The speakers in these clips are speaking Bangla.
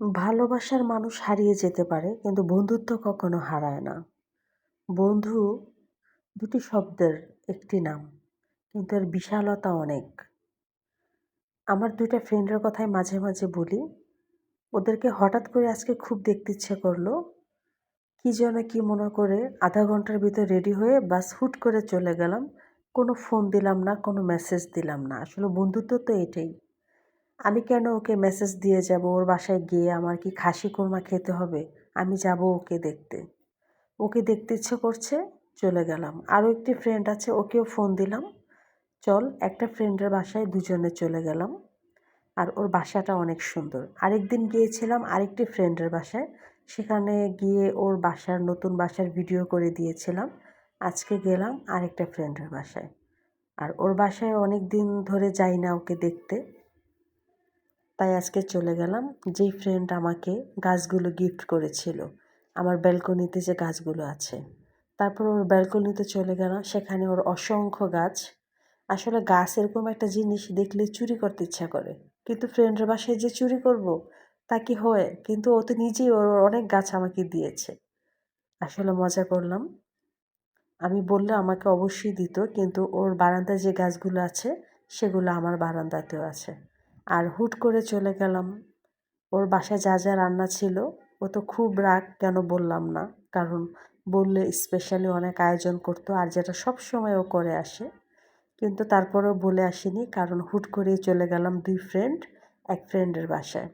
ভালোবাসার মানুষ হারিয়ে যেতে পারে, কিন্তু বন্ধুত্ব কখনো হারায় না। বন্ধু দুটি শব্দের একটি নাম, কিন্তু এর বিশালতা অনেক। আমার দুইটা ফ্রেন্ডের কথাই মাঝে মাঝে বলি, ওদেরকে হঠাৎ করে আজকে খুব দেখতে ইচ্ছে করল, কি যেন কি মনে করে আধা ঘণ্টার ভিতর রেডি হয়ে বাস হুট করে চলে গেলাম, কোনো ফোন দিলাম না, কোনো মেসেজ দিলাম না। আসলে বন্ধুত্ব তো এটাই। আমি কেন ওকে মেসেজ দিয়ে যাব? ওর বাসায় গিয়ে আমার কি খাসি কোরমা খেতে হবে? আমি যাব ওকে দেখতে। ওকে দেখতে ইচ্ছে করছে, চলে গেলাম। আরও একটি ফ্রেন্ড আছে, ওকেও ফোন দিলাম। চল, একটা ফ্রেন্ডের বাসায় দুজনে চলে গেলাম। আর ওর বাসাটা অনেক সুন্দর। আরেকদিন গিয়েছিলাম আরেকটি ফ্রেন্ডের বাসায়। সেখানে গিয়ে ওর বাসার, নতুন বাসার ভিডিও করে দিয়েছিলাম। আজকে গেলাম আরেকটা ফ্রেন্ডের বাসায়। আর ওর বাসায় অনেক দিন ধরে যাই না ওকে দেখতে। তাই আজকে চলে গেলাম। যেই ফ্রেন্ড আমাকে গাছগুলো গিফট করেছিল, আমার ব্যালকনিতে যে গাছগুলো আছে। তারপর ওর ব্যালকনিতে চলে গেলাম, সেখানে ওর অসংখ্য গাছ। আসলে গাছ এরকম একটা জিনিস দেখলে চুরি করতে ইচ্ছা করে। কিন্তু ফ্রেন্ডের বাসায় যে চুরি করব, তা কি হয়? কিন্তু ও তো নিজেই ওর অনেক গাছ আমাকে দিয়েছে। আসলে মজা করলাম। আমি বললে আমাকে অবশ্যই দিত, কিন্তু ওর বারান্দায় যে গাছগুলো আছে, সেগুলো আমার বারান্দাতেও আছে। আর হুট করে চলে গেলাম। ওর বাসায় যা যা রান্না ছিল, ও তো খুব রাগ কেন বললাম না। কারণ বললে স্পেশালি অনেক আয়োজন করতো আর যেটা সব সময় ও করে আসে। কিন্তু তারপরেও বলে আসিনি কারণ হুট করেই চলে গেলাম দুই ফ্রেন্ড এক ফ্রেন্ডের বাসায়।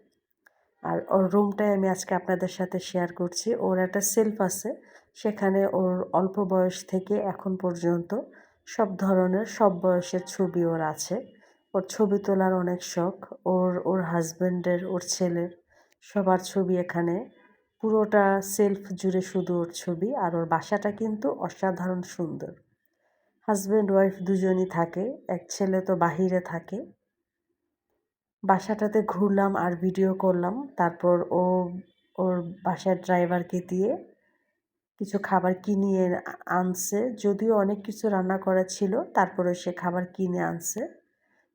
আর ওর রুমটাই আমি আজকে আপনাদের সাথে শেয়ার করছি। ওর একটা সেলফ আছে, সেখানে ওর অল্প বয়স থেকে এখন পর্যন্ত সব ধরনের সব বয়সের ছবি ওর আছে। ওর ছবি তোলার অনেক শখ, ওর ওর হাজব্যান্ডের ওর ছেলের, সবার ছবি এখানে। পুরোটা সেলফ জুড়ে শুধু ওর ছবি, আর ওর বাসাটা কিন্তু অসাধারণ সুন্দর। হাজব্যান্ড ওয়াইফ দুজনই থাকে, এক ছেলে তো বাহিরে থাকে। বাসাটাতে ঘুরলাম আর ভিডিও করলাম, তারপর ও, ওর বাসার ড্রাইভারকে দিয়ে কিছু খাবার কিনিয়ে আনছে, যদিও অনেক কিছু রান্না করা ছিল তারপরে সে খাবার কিনে আনছে।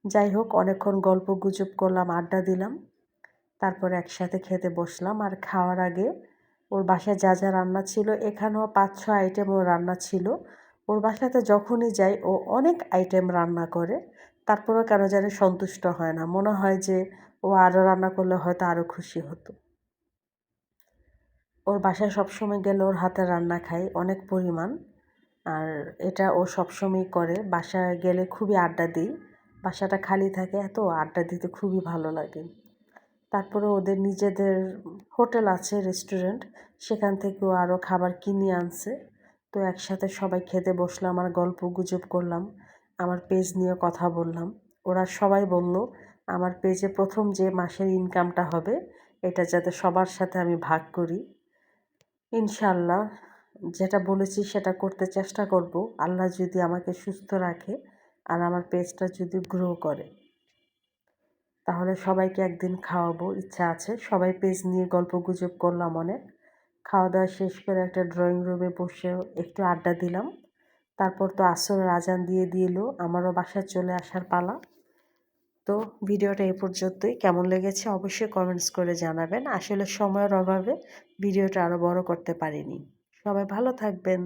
যাই হোক, অনেকক্ষণ গল্প গুজব করলাম, আড্ডা দিলাম। তারপর একসাথে খেতে বসলাম। আর খাওয়ার আগে ওর বাসায় যা যা রান্না ছিল, এখানেও পাঁচ, ছ আইটেম ওর রান্না ছিল। ওর বাসাতে যখনই যাই, ও অনেক আইটেম রান্না করে। তারপরেও কেন জানি সন্তুষ্ট হয় না। মনে হয় যে ও আরও রান্না করলে হয়তো আরও খুশি হতো। ওর বাসায় সবসময় গেলে ওর হাতে রান্না খাই, অনেক পরিমাণ। আর এটা ও সবসময় করে। বাসায় গেলে খুবই আড্ডা দিই। বাসাটা খালি থাকে, এত আড্ডা দিতে খুবই ভালো লাগে। তারপরে ওদের নিজেদের হোটেল আছে, রেস্টুরেন্ট, সেখান থেকেও আরও খাবার কিনে আনছে। তো একসাথে সবাই খেতে বসলাম আর গল্প গুজব করলাম, আমার পেজ নিয়ে কথা বললাম। ওরা সবাই বলল, আমার পেজে প্রথম যে মাসের ইনকামটা হবে, এটা যাতে সবার সাথে আমি ভাগ করি। ইনশাল্লাহ যেটা বলেছি সেটা করতে চেষ্টা করব। আল্লাহ যদি আমাকে সুস্থ রাখে আর আমার পেজটা যদি গ্রো করে, তাহলে সবাইকে একদিন খাওয়াবো, ইচ্ছা আছে। সবাই পেজ নিয়ে গল্প গুজব করলাম অনেক। খাওয়া দাওয়া শেষ করে একটা ড্রয়িং রুমে বসে একটু আড্ডা দিলাম। তারপর তো আসরের আজান দিয়ে দিল, আমারও বাসায় চলে আসার পালা। তো ভিডিওটা এ পর্যন্তই। কেমন লেগেছে অবশ্যই কমেন্টস করে জানাবেন। আসলে সময়ের অভাবে ভিডিওটা আরও বড় করতে পারিনি। সবাই ভালো থাকবেন।